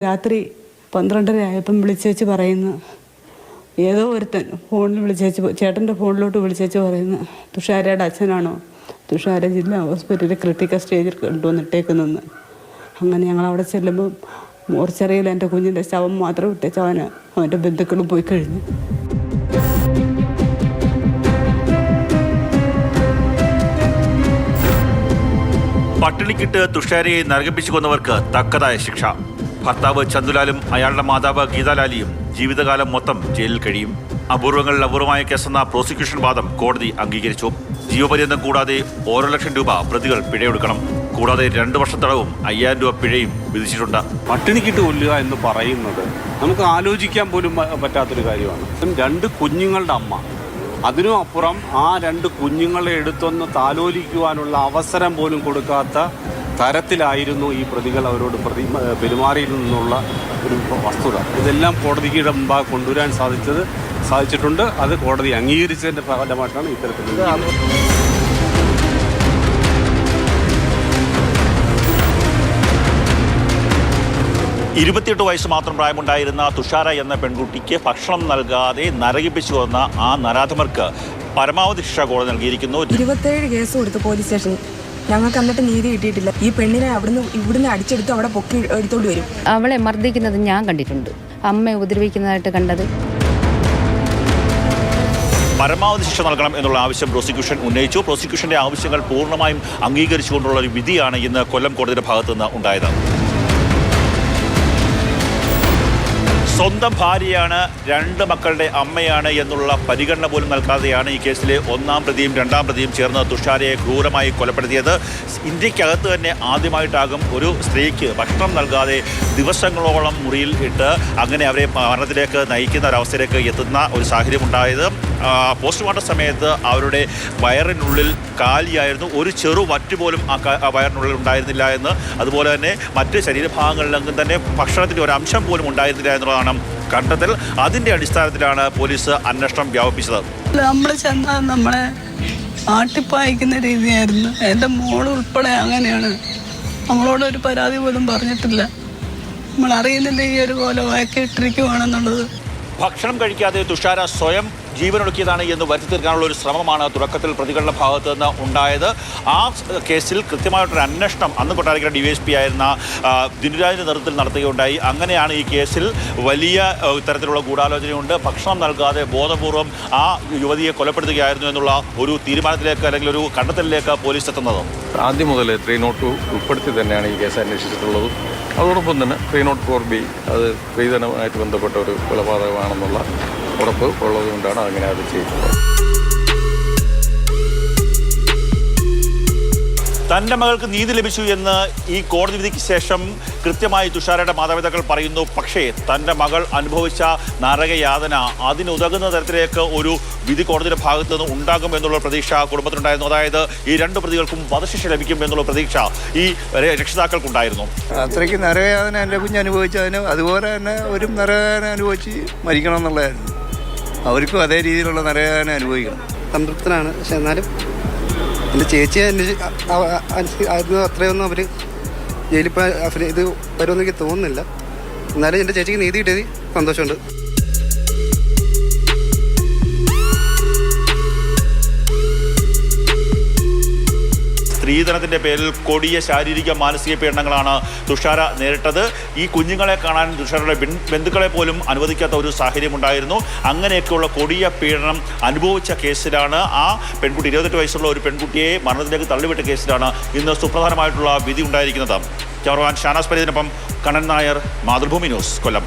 രാത്രി പന്ത്രണ്ടര ആയപ്പം വിളിച്ചേച്ച് പറയുന്നു. ഏതോ ഒരുത്തൻ ഫോണിൽ വിളിച്ചേച്ച് ചേട്ടന്റെ ഫോണിലോട്ട് വിളിച്ചേച്ച് പറയുന്നു. തുഷാരയുടെ അച്ഛനാണോ? തുഷാര ജില്ലാ ഹോസ്പിറ്റലിൽ ക്രിട്ടിക്കൽ സ്റ്റേജിൽ കൊണ്ടുവന്നിട്ടേക്കുന്നെന്ന്. അങ്ങനെ ഞങ്ങൾ അവിടെ ചെല്ലുമ്പോൾ മോർച്ചറിയിൽ എന്റെ കുഞ്ഞിന്റെ ശവം മാത്രം വിട്ടേച്ച് അവന് അവന്റെ ബന്ധുക്കളും പോയി കഴിഞ്ഞു. പട്ടിണിക്കിട്ട് തുഷാരയെ നരകിപ്പിച്ചു കൊന്നവർക്ക് തക്കതായ ശിക്ഷ. ഭർത്താവ് ചന്ദുലാലും അയാളുടെ മാതാവ് ഗീതാലാലിയും ജീവിതകാലം മൊത്തം ജയിലിൽ കഴിയും. അപൂർവങ്ങളിൽ അപൂർവമായ കേസെന്ന പ്രോസിക്യൂഷൻ വാദം കോടതി അംഗീകരിച്ചു. ജീവപര്യന്തം കൂടാതെ ഓരോ ലക്ഷം രൂപ പ്രതികൾ പിഴയൊടുക്കണം. കൂടാതെ രണ്ടു വർഷം തടവും അയ്യായിരം രൂപ പിഴയും വിധിച്ചിട്ടുണ്ട്. പട്ടിണിക്കിട്ട് കൊല്ലുക എന്ന് പറയുന്നത് നമുക്ക് ആലോചിക്കാൻ പോലും പറ്റാത്തൊരു കാര്യമാണ്. രണ്ട് കുഞ്ഞുങ്ങളുടെ അമ്മ. അതിനും അപ്പുറം ആ രണ്ട് കുഞ്ഞുങ്ങളെ എടുത്തൊന്ന് താലോലിക്കുവാനുള്ള അവസരം പോലും കൊടുക്കാത്ത തരത്തിലായിരുന്നു ഈ പ്രതികൾ അവരോട് പ്രതി പെരുമാറിയിരുന്നുള്ള ഒരു വസ്തുത. ഇതെല്ലാം കോടതിയുടെ മുമ്പാകെ കൊണ്ടുവരാൻ സാധിച്ചത് സാധിച്ചിട്ടുണ്ട്. അത് കോടതി അംഗീകരിച്ചതിന്റെ ഫലമായിട്ടാണ് ഇത്തരത്തിലുള്ള ഇരുപത്തിയെട്ട് വയസ്സ് മാത്രം പ്രായമുണ്ടായിരുന്ന തുഷാര എന്ന പെൺകുട്ടിക്ക് ഭക്ഷണം നൽകാതെ നരകിപ്പിച്ചു വന്ന ആ നരാധമർക്ക് പരമാവധി ശിക്ഷ കോടതി നൽകിയിരിക്കുന്നു. ഇരുപത്തേഴ് കേസ് കൊടുത്ത് പോലീസ് സ്റ്റേഷൻ ഞങ്ങൾക്ക് എന്നിട്ട് നീതി കിട്ടിയിട്ടില്ല. ഈ പെണ്ണിനെ അവിടുന്ന് ഇവിടുന്ന് അടിച്ചെടുത്ത് അവിടെ പൊക്കി എടുത്തോണ്ട് വരും. അവളെ മർദ്ദിക്കുന്നത് ഞാൻ കണ്ടിട്ടുണ്ട്. അമ്മയെ ഉപദ്രവിക്കുന്നതായിട്ട് കണ്ടത്. പരമാവധി ശിക്ഷ നൽകണം എന്നുള്ള ആവശ്യം പ്രോസിക്യൂഷൻ ഉന്നയിച്ചു. പ്രോസിക്യൂഷന്റെ ആവശ്യങ്ങൾ പൂർണമായും അംഗീകരിച്ചുകൊണ്ടുള്ള ഒരു വിധിയാണ് ഇന്ന് കൊല്ലം കോടതിയുടെ ഭാഗത്തുനിന്ന് ഉണ്ടായത്. സ്വന്തം ഭാര്യയാണ് രണ്ട് മക്കളുടെ അമ്മയാണ് എന്നുള്ള പരിഗണന പോലും നൽകാതെയാണ് ഈ കേസിലെ ഒന്നാം പ്രതിയും രണ്ടാം പ്രതിയും ചേർന്ന് തുഷാരയെ ക്രൂരമായി കൊലപ്പെടുത്തിയത്. ഇന്ത്യക്കകത്ത് തന്നെ ആദ്യമായിട്ടാകും ഒരു സ്ത്രീക്ക് ഭക്ഷണം നൽകാതെ ദിവസങ്ങളോളം മുറിയിൽ ഇട്ട് അങ്ങനെ അവരെ മരണത്തിലേക്ക് നയിക്കുന്ന ഒരവസ്ഥയിലേക്ക് എത്തുന്ന ഒരു സാഹചര്യം ഉണ്ടായത് പോസ്റ്റ്മോർട്ടം സമയത്ത് അവരുടെ വയറിനുള്ളിൽ കാലിയായിരുന്നു. ഒരു ചെറു വറ്റ് പോലും ആ വയറിനുള്ളിൽ ഉണ്ടായിരുന്നില്ല എന്ന്. അതുപോലെ തന്നെ മറ്റ് ശരീരഭാഗങ്ങളിലെങ്കിലും തന്നെ ഭക്ഷണത്തിന്റെ ഒരു അംശം പോലും ഉണ്ടായിരുന്നില്ല എന്നുള്ളതാണ് കണ്ടെത്തൽ. അതിന്റെ അടിസ്ഥാനത്തിലാണ് പോലീസ് അന്വേഷണം വ്യാപിപ്പിച്ചത്. നമ്മൾ ചെന്നാൽ നമ്മളെ ആട്ടിപ്പായിക്കുന്ന രീതിയായിരുന്നു. എന്റെ മോൾ ഉൾപ്പെടെ അങ്ങനെയാണ്. നമ്മളോട് ഒരു പരാതി പോലും പറഞ്ഞിട്ടില്ല. നമ്മൾ അറിയുന്നില്ല ഈ ഒരു കൊലവാക്കി ഇട്ടിരിക്കുവാണെന്നുള്ളത്. ഭക്ഷണം കഴിക്കാതെ തുഷാര സ്വയം ജീവനൊടുക്കിയതാണ് എന്ന് വരുത്തി തീർക്കാനുള്ള ഒരു ശ്രമമാണ് തുടക്കത്തിൽ പ്രതികളുടെ ഭാഗത്ത് നിന്ന് ഉണ്ടായത്. ആ കേസിൽ കൃത്യമായിട്ടൊരു അന്വേഷണം അന്ന് കൊട്ടാരക്കര ഡി എസ് പി ആയിരുന്ന ദിനുരാജിന്റെ നേതൃത്വത്തിൽ നടത്തുകയുണ്ടായി. അങ്ങനെയാണ് ഈ കേസിൽ വലിയ ഇത്തരത്തിലുള്ള ഗൂഢാലോചനയുണ്ട്. ഭക്ഷണം നൽകാതെ ബോധപൂർവം ആ യുവതിയെ കൊലപ്പെടുത്തുകയായിരുന്നു എന്നുള്ള ഒരു തീരുമാനത്തിലേക്ക് അല്ലെങ്കിൽ ഒരു കണ്ടെത്തലിലേക്ക് പോലീസ് എത്തുന്നത്. ആദ്യം മുതൽ ത്രീ നോട്ട് ഉൾപ്പെടുത്തി തന്നെയാണ് ഈ കേസ് അന്വേഷിച്ചിട്ടുള്ളത്. അതോടൊപ്പം തന്നെ ത്രീ നോട്ട് ഫോർ ബി അത് സ്ത്രീധനമായിട്ട് ബന്ധപ്പെട്ട ഒരു കൊലപാതകമാണെന്നുള്ള ഉറപ്പ് ഉള്ളതുകൊണ്ടാണ് അങ്ങനെ അത് ചെയ്തിട്ടുള്ളത് തന്റെ മകൾക്ക് നീതി ലഭിച്ചു എന്ന് ഈ കോടതി വിധിക്ക് ശേഷം കൃത്യമായി തുഷാരയുടെ മാതാപിതാക്കൾ പറയുന്നു. പക്ഷേ തന്റെ മകൾ അനുഭവിച്ച നരകയാതന അതിനുതകുന്ന തരത്തിലേക്ക് ഒരു വിധി കോടതിയുടെ ഭാഗത്ത് നിന്ന് ഉണ്ടാകും എന്നുള്ള പ്രതീക്ഷ കുടുംബത്തിനുണ്ടായിരുന്നു. അതായത് ഈ രണ്ട് പ്രതികൾക്കും വധശിക്ഷ ലഭിക്കും എന്നുള്ള പ്രതീക്ഷ ഈ രക്ഷിതാക്കൾക്കുണ്ടായിരുന്നു. അത്രയ്ക്ക് നരകയാതന എന്റെ കുഞ്ഞ് അനുഭവിച്ചതിന് അതുപോലെ തന്നെ ഒരു നരകയാതന അനുഭവിച്ച് മരിക്കണം എന്നുള്ളതായിരുന്നു. അവർക്കും അതേ രീതിയിലുള്ള നരകയാതന അനുഭവിക്കണം. സംതൃപ്തനാണ്. പക്ഷെ എന്നാലും എന്റെ ചേച്ചി ആയിരുന്നു അത്രയൊന്നും അവർ ജയിലിപ്പോൾ ഇത് വരുമെന്ന് എനിക്ക് തോന്നുന്നില്ല. എന്നാലും എന്റെ ചേച്ചിക്ക് നീതി കിട്ടിയത് സന്തോഷമുണ്ട്. സ്ത്രീധനത്തിന്റെ പേരിൽ കൊടിയ ശാരീരിക മാനസിക പീഡനങ്ങളാണ് തുഷാര നേരിട്ടത്. ഈ കുഞ്ഞുങ്ങളെ കാണാൻ തുഷാരയുടെ ബന്ധുക്കളെ പോലും അനുവദിക്കാത്ത ഒരു സാഹചര്യം ഉണ്ടായിരുന്നു അങ്ങനെയൊക്കെയുള്ള കൊടിയ പീഡനം അനുഭവിച്ച കേസിലാണ്. ആ പെൺകുട്ടി ഇരുപത്തെട്ട് വയസ്സുള്ള ഒരു പെൺകുട്ടിയെ മരണത്തിലേക്ക് തള്ളിവിട്ട കേസിലാണ് ഇന്ന് സുപ്രധാനമായിട്ടുള്ള വിധി ഉണ്ടായിരിക്കുന്നത്. ക്യാമറമാൻ ഷാനാസ് പരീതിനൊപ്പം കണ്ണൻ നായർ മാതൃഭൂമി ന്യൂസ് കൊല്ലം.